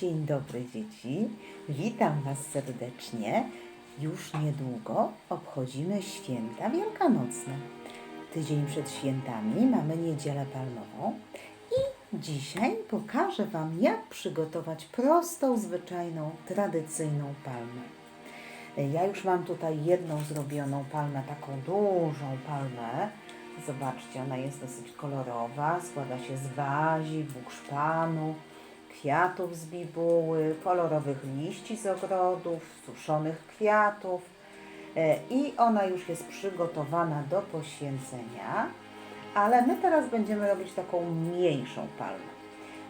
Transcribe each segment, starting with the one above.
Dzień dobry dzieci, witam Was serdecznie. Już niedługo obchodzimy święta wielkanocne. Tydzień przed świętami mamy niedzielę palmową i dzisiaj pokażę Wam, jak przygotować prostą, zwyczajną, tradycyjną palmę. Ja już mam tutaj jedną zrobioną palmę, taką dużą palmę. Zobaczcie, ona jest dosyć kolorowa, składa się z wazi, bukszpanu, kwiatów z bibuły, kolorowych liści z ogrodów, suszonych kwiatów E, i ona już jest przygotowana do poświęcenia, ale my teraz będziemy robić taką mniejszą palmę,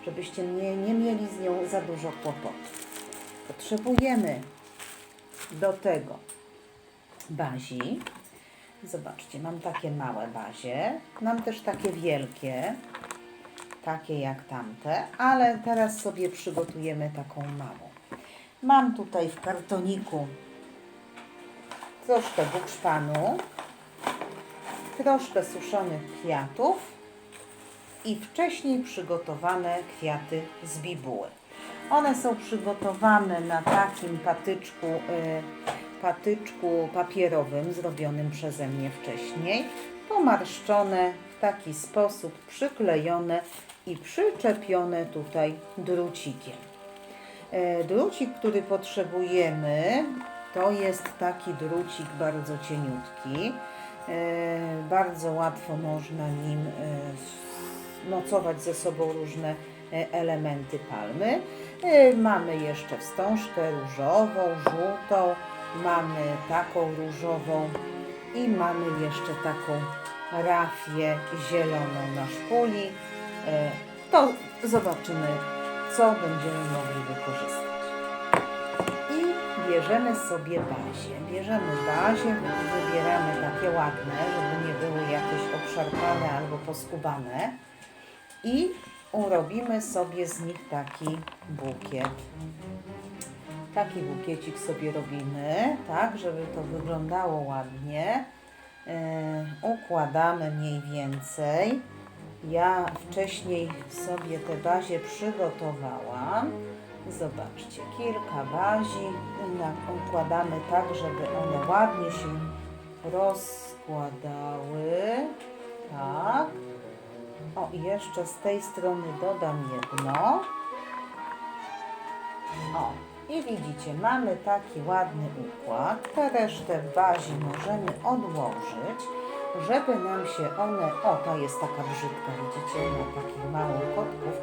żebyście nie, nie mieli z nią za dużo kłopotów. Potrzebujemy do tego bazi. Zobaczcie, mam takie małe bazie, mam też takie wielkie, takie jak tamte, ale teraz sobie przygotujemy taką małą. Mam tutaj w kartoniku troszkę bukszpanu, troszkę suszonych kwiatów i wcześniej przygotowane kwiaty z bibuły. One są przygotowane na takim patyczku, y, patyczku papierowym zrobionym przeze mnie wcześniej, pomarszczone w taki sposób, przyklejone i przyczepione tutaj drucikiem. E, Drucik, który potrzebujemy, to jest taki drucik bardzo cieniutki. E, Bardzo łatwo można nim e, mocować ze sobą różne e, elementy palmy. E, Mamy jeszcze wstążkę różową, żółtą, mamy taką różową i mamy jeszcze taką rafię zieloną na szpuli. E, To zobaczymy, co będziemy mogli wykorzystać. I bierzemy sobie bazie. Bierzemy bazie, wybieramy takie ładne, żeby nie były jakieś obszarpane albo poskubane. I urobimy sobie z nich taki bukiet. Taki bukiecik sobie robimy, tak, żeby to wyglądało ładnie. E, układamy mniej więcej. Ja wcześniej sobie te bazie przygotowałam. Zobaczcie, kilka bazi układamy tak, żeby one ładnie się rozkładały. Tak. O, i jeszcze z tej strony dodam jedno. O, i widzicie, mamy taki ładny układ. Tę resztę w bazie możemy odłożyć, żeby nam się one... O, ta jest taka brzydka, widzicie, ma takich małych kotków.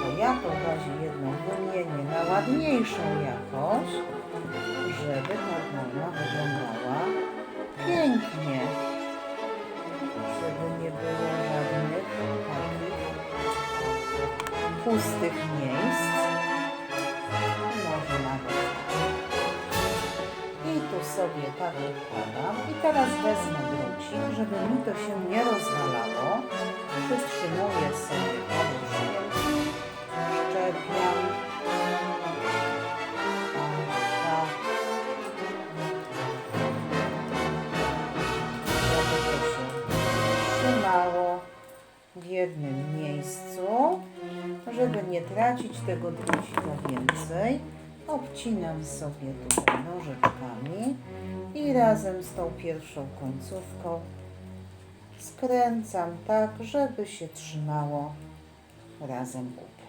To ja tą bazie jedną wymienię na ładniejszą jakoś, żeby ta palma wyglądała pięknie. Żeby nie było żadnych takich pustych miejsc. Tu sobie tak układam. I teraz wezmę drucik, żeby mi to się nie rozwalało. Przytrzymuję sobie podróżnie. Szczepiam. Żeby to się trzymało w jednym miejscu. Żeby nie tracić tego drucika więcej, obcinam sobie tutaj nożyczkami i razem z tą pierwszą końcówką skręcam tak, żeby się trzymało razem kupy.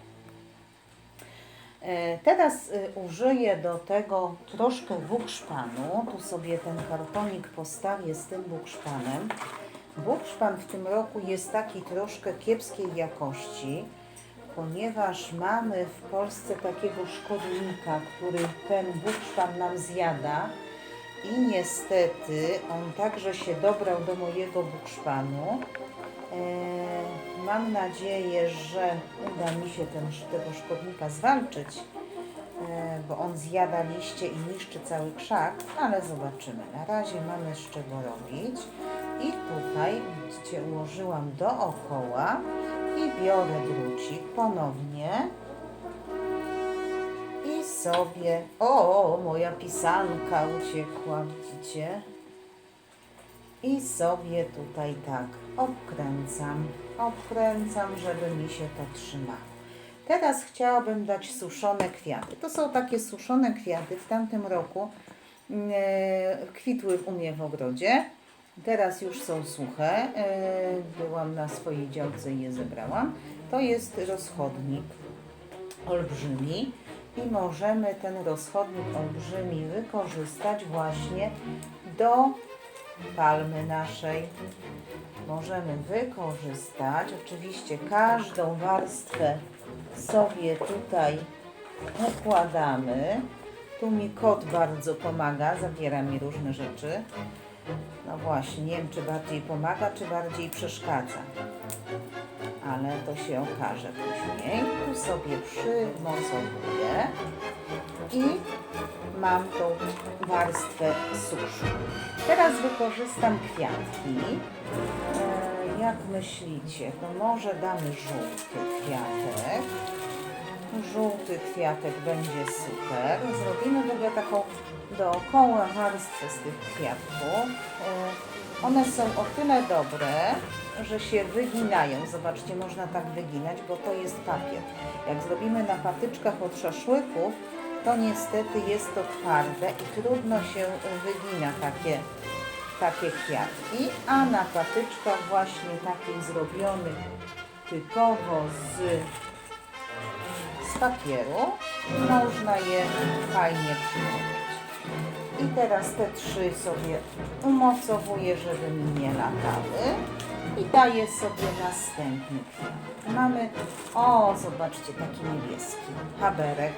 E, Teraz y, użyję do tego troszkę bukszpanu. Tu sobie ten kartonik postawię z tym bukszpanem. Bukszpan w tym roku jest taki troszkę kiepskiej jakości, ponieważ mamy w Polsce takiego szkodnika, który ten bukszpan nam zjada i niestety on także się dobrał do mojego bukszpanu. E, mam nadzieję, że uda mi się ten, tego szkodnika zwalczyć, e, bo on zjada liście i niszczy cały krzak, ale zobaczymy. Na razie mamy z czego robić. I tutaj, widzicie, ułożyłam dookoła biorę drucik ponownie i sobie... O, moja pisanka uciekła, widzicie? I sobie tutaj tak obkręcam, obkręcam, żeby mi się to trzymało. Teraz chciałabym dać suszone kwiaty. To są takie suszone kwiaty. W tamtym roku e, kwitły u mnie w ogrodzie. Teraz już są suche. E, byłam na swojej działce i je zebrałam. To jest rozchodnik olbrzymi i możemy ten rozchodnik olbrzymi wykorzystać właśnie do palmy naszej. Możemy wykorzystać oczywiście każdą warstwę sobie tutaj układamy. Tu mi kot bardzo pomaga, zabiera mi różne rzeczy. No właśnie, nie wiem czy bardziej pomaga, czy bardziej przeszkadza. Ale to się okaże później. Tu sobie przymocowuję i mam tą warstwę suszu. Teraz wykorzystam kwiatki. E, jak myślicie, to może damy żółty kwiatek. Żółty kwiatek będzie super. Zrobimy w ogóle taką dookoła warstwę z tych kwiatków. E, One są o tyle dobre, że się wyginają. Zobaczcie, można tak wyginać, bo to jest papier. Jak zrobimy na patyczkach od szaszłyków, to niestety jest to twarde i trudno się wygina takie, takie kwiatki, a na patyczkach właśnie takich zrobionych typowo z, papieru można je fajnie przyłożyć. I teraz te trzy sobie umocowuję, żeby mi nie latały. I daję sobie następny kwiat. Mamy, o zobaczcie, taki niebieski, haberek,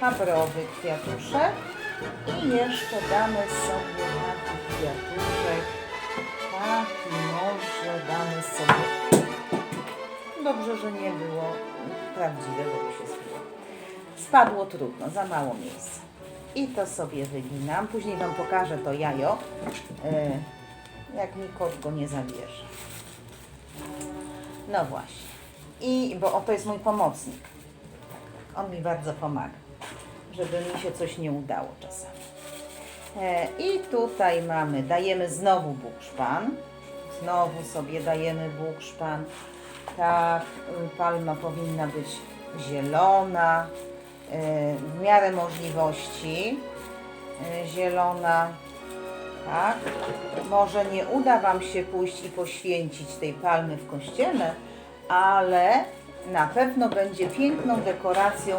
habrowy kwiatuszek. I jeszcze damy sobie taki kwiatuszek, taki może damy sobie, dobrze, że nie było prawdziwe, bo by się zbiło. Spadło trudno, za mało miejsca. I to sobie wyginam. Później Wam pokażę to jajo, e, jak mi kot go nie zabierze. No właśnie. I, bo oto jest mój pomocnik. On mi bardzo pomaga, żeby mi się coś nie udało czasami. E, I tutaj mamy, dajemy znowu bukszpan. Znowu sobie dajemy bukszpan. Tak, y, palma powinna być zielona, y, w miarę możliwości y, zielona. Tak. Może nie uda Wam się pójść i poświęcić tej palmy w kościele, ale na pewno będzie piękną dekoracją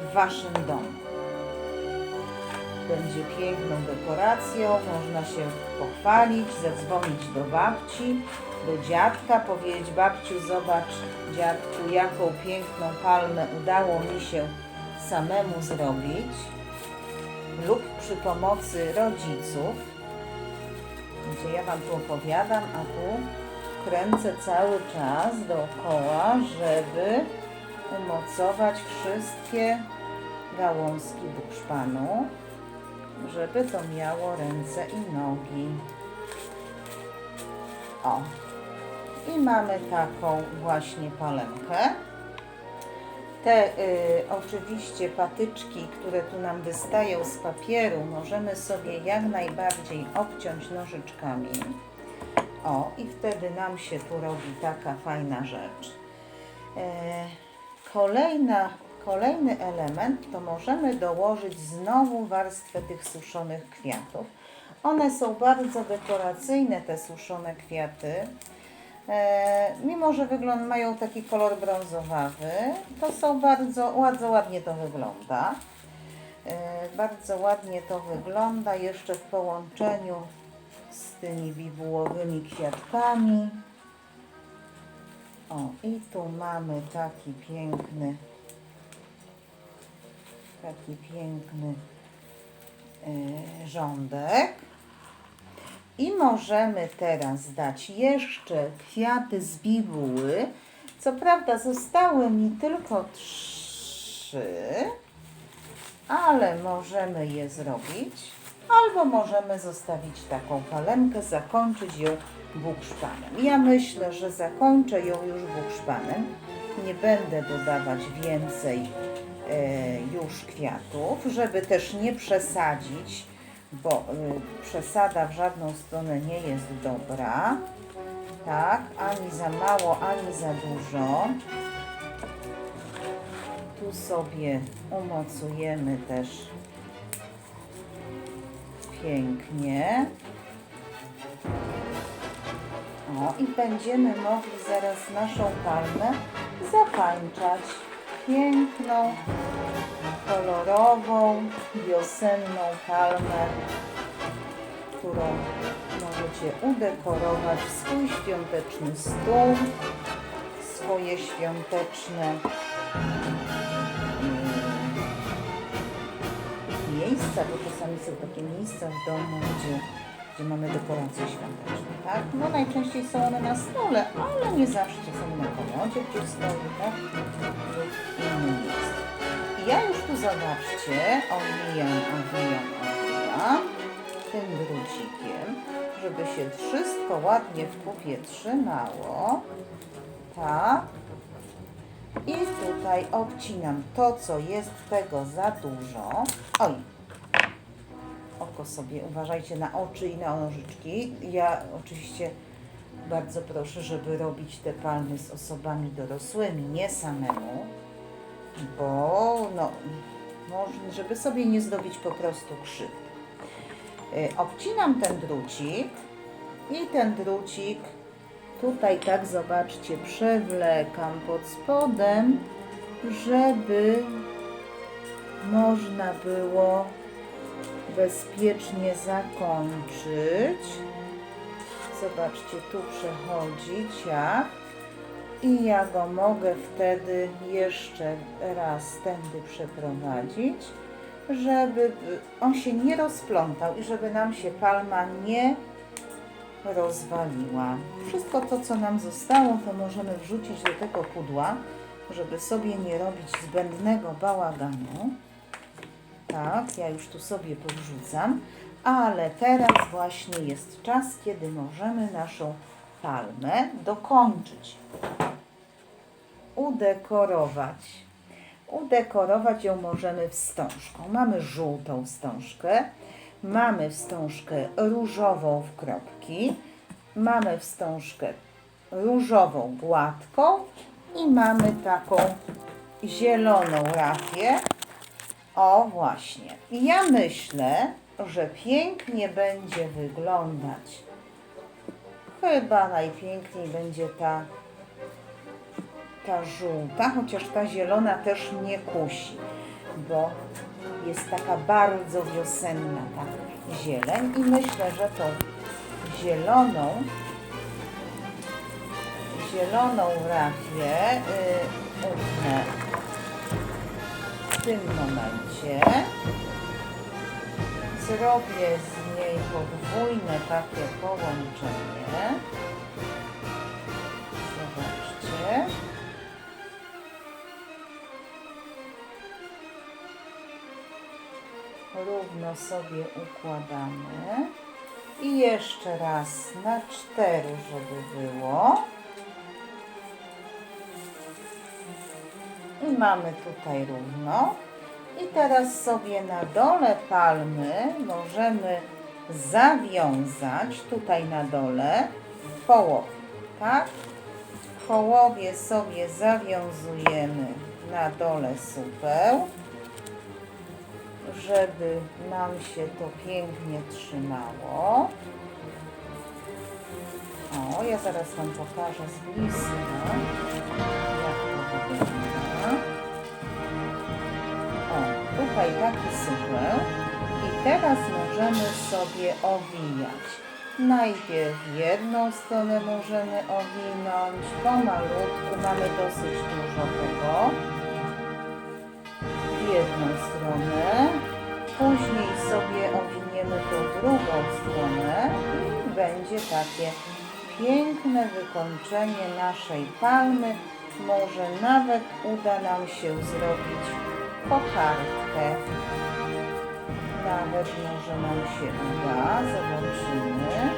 w Waszym domu. Będzie piękną dekoracją, można się pochwalić, zadzwonić do babci, do dziadka, powiedzieć babciu zobacz dziadku jaką piękną palmę udało mi się samemu zrobić lub przy pomocy rodziców, gdzie ja Wam tu opowiadam, a tu kręcę cały czas dookoła, żeby umocować wszystkie gałązki bukszpanu, żeby to miało ręce i nogi. O, i mamy taką właśnie palemkę. Te y, oczywiście patyczki, które tu nam wystają z papieru, możemy sobie jak najbardziej obciąć nożyczkami. O, i wtedy nam się tu robi taka fajna rzecz. E, kolejna, kolejny element to możemy dołożyć znowu warstwę tych suszonych kwiatów. One są bardzo dekoracyjne, te suszone kwiaty. E, mimo, że wygląd, mają taki kolor brązowawy, to są bardzo, bardzo ładnie to wygląda. E, bardzo ładnie to wygląda jeszcze w połączeniu z tymi bibułowymi kwiatkami. O, i tu mamy taki piękny, taki piękny e, rządek. I możemy teraz dać jeszcze kwiaty z bibuły. Co prawda zostały mi tylko trzy, ale możemy je zrobić. Albo możemy zostawić taką palemkę, zakończyć ją bukszpanem. Ja myślę, że zakończę ją już bukszpanem. Nie będę dodawać więcej e, już kwiatów, żeby też nie przesadzić, bo y, przesada w żadną stronę nie jest dobra. Tak, ani za mało, ani za dużo. Tu sobie umocujemy też pięknie. O, i będziemy mogli zaraz naszą palmę zapańczać piękną, kolorową, wiosenną palmę, którą możecie udekorować swój świąteczny stół, swoje świąteczne miejsca, bo czasami są takie miejsca w domu, gdzie, gdzie mamy dekoracje świąteczne, tak? No najczęściej są one na stole, ale nie zawsze czasami na komodzie gdzieś stoi, tak? Lub w innym. Ja już tu zobaczcie, owijam, owijam, owijam tym drucikiem, żeby się wszystko ładnie w kupie trzymało. Tak. I tutaj obcinam to, co jest tego za dużo. Oj, oko sobie, uważajcie na oczy i na nożyczki. Ja oczywiście bardzo proszę, żeby robić te palmy z osobami dorosłymi, nie samemu, bo no, żeby sobie nie zrobić po prostu krzywdy. Y, Obcinam ten drucik i ten drucik tutaj tak zobaczcie przewlekam pod spodem, żeby można było bezpiecznie zakończyć. Zobaczcie, tu przechodzi ciach i ja go mogę wtedy jeszcze raz tędy przeprowadzić, żeby on się nie rozplątał i żeby nam się palma nie rozwaliła. Wszystko to, co nam zostało, to możemy wrzucić do tego pudła, żeby sobie nie robić zbędnego bałaganu. Tak, ja już tu sobie powrzucam, ale teraz właśnie jest czas, kiedy możemy naszą palmę dokończyć. Udekorować. Udekorować ją możemy wstążką. Mamy żółtą wstążkę, mamy wstążkę różową w kropki, mamy wstążkę różową gładką i mamy taką zieloną rafię. O właśnie. Ja myślę, że pięknie będzie wyglądać. Chyba najpiękniej będzie ta ta żółta, chociaż ta zielona też mnie kusi, bo jest taka bardzo wiosenna ta zieleń i myślę, że tą zieloną zieloną rafię yy, utnę w tym momencie. Zrobię z niej podwójne takie połączenie. Zobaczcie. Równo sobie układamy. I jeszcze raz na cztery, żeby było. I mamy tutaj równo. I teraz sobie na dole palmy możemy zawiązać tutaj na dole połowę, tak? Połowie sobie zawiązujemy na dole supeł żeby nam się to pięknie trzymało. O, ja zaraz Wam pokażę z bliska, jak to wygląda. O, tutaj taki supeł. I teraz możemy sobie owijać. Najpierw jedną stronę możemy owinąć, pomalutku, mamy dosyć dużo tego w jedną stronę, później sobie owiniemy tą drugą stronę i będzie takie piękne wykończenie naszej palmy. Może nawet uda nam się zrobić kokardkę. Nawet może nam się uda, zobaczymy.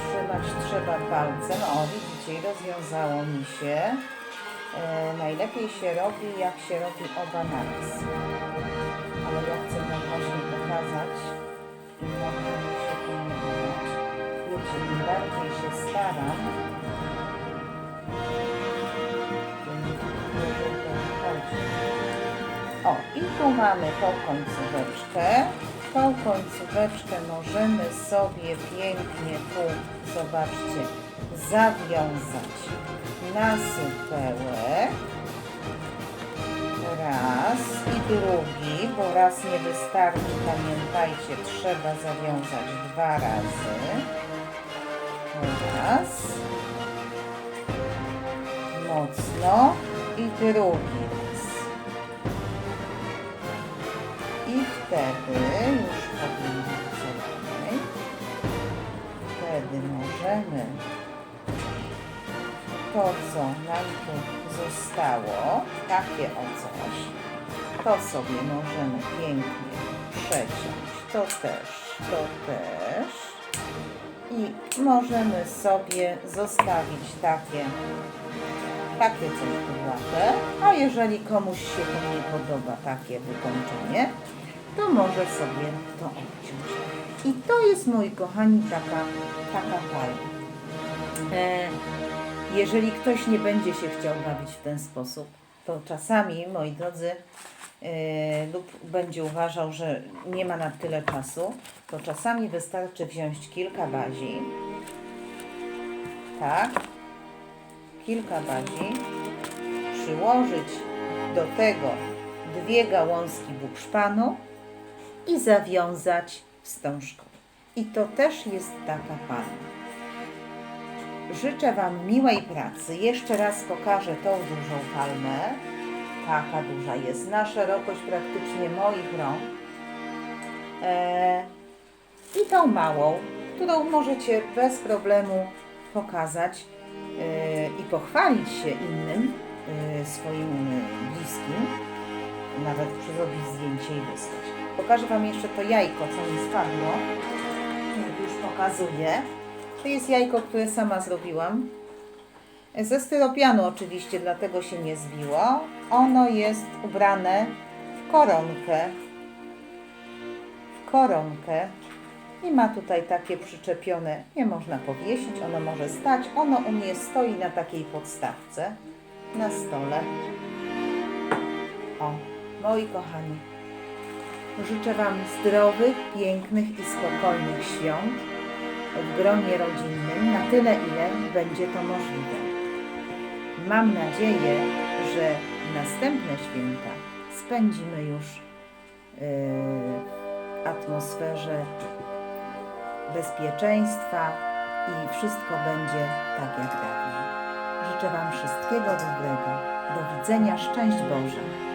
Trzymać trzeba palcem. O, widzicie, rozwiązało mi się. E, najlepiej się robi, jak się robi oba naraz. Ale ja chcę Wam właśnie pokazać i mogę się pomylić. Więc im bardziej się staram, o, i tu mamy tą końcóweczkę. Tą końcóweczkę możemy sobie pięknie tu, zobaczcie, zawiązać na supełek. Raz i drugi, bo raz nie wystarczy, pamiętajcie, trzeba zawiązać dwa razy. Raz. Mocno i drugi raz. I wtedy już powinno być. Wtedy możemy to, co nam tu zostało, takie o coś, to sobie możemy pięknie przeciąć. To też, to też. I możemy sobie zostawić takie, takie coś pułapę. A jeżeli komuś się to nie podoba, takie wykończenie, to może sobie to obciąć. I to jest, moi kochani, taka, taka palma. E, jeżeli ktoś nie będzie się chciał bawić w ten sposób, to czasami, moi drodzy, e, lub będzie uważał, że nie ma na tyle czasu, to czasami wystarczy wziąć kilka bazi, tak, kilka bazi, przyłożyć do tego dwie gałązki bukszpanu i zawiązać wstążką. I to też jest taka palma. Życzę Wam miłej pracy. Jeszcze raz pokażę tą dużą palmę. Taka duża jest na szerokość praktycznie moich rąk. E, I tą małą, którą możecie bez problemu pokazać e, i pochwalić się innym, e, swoim bliskim. Nawet zrobić zdjęcie i wysłać. Pokażę Wam jeszcze to jajko, co mi spadło. Już pokazuję. To jest jajko, które sama zrobiłam. Ze styropianu oczywiście, dlatego się nie zbiło. Ono jest ubrane w koronkę. W koronkę. I ma tutaj takie przyczepione, nie można powiesić, ono może stać. Ono u mnie stoi na takiej podstawce, na stole. O, moi kochani, życzę Wam zdrowych, pięknych i spokojnych świąt w gronie rodzinnym na tyle, ile będzie to możliwe. Mam nadzieję, że następne święta spędzimy już yy, w atmosferze bezpieczeństwa i wszystko będzie tak jak dawniej. Życzę Wam wszystkiego dobrego. Do widzenia, szczęść Boże.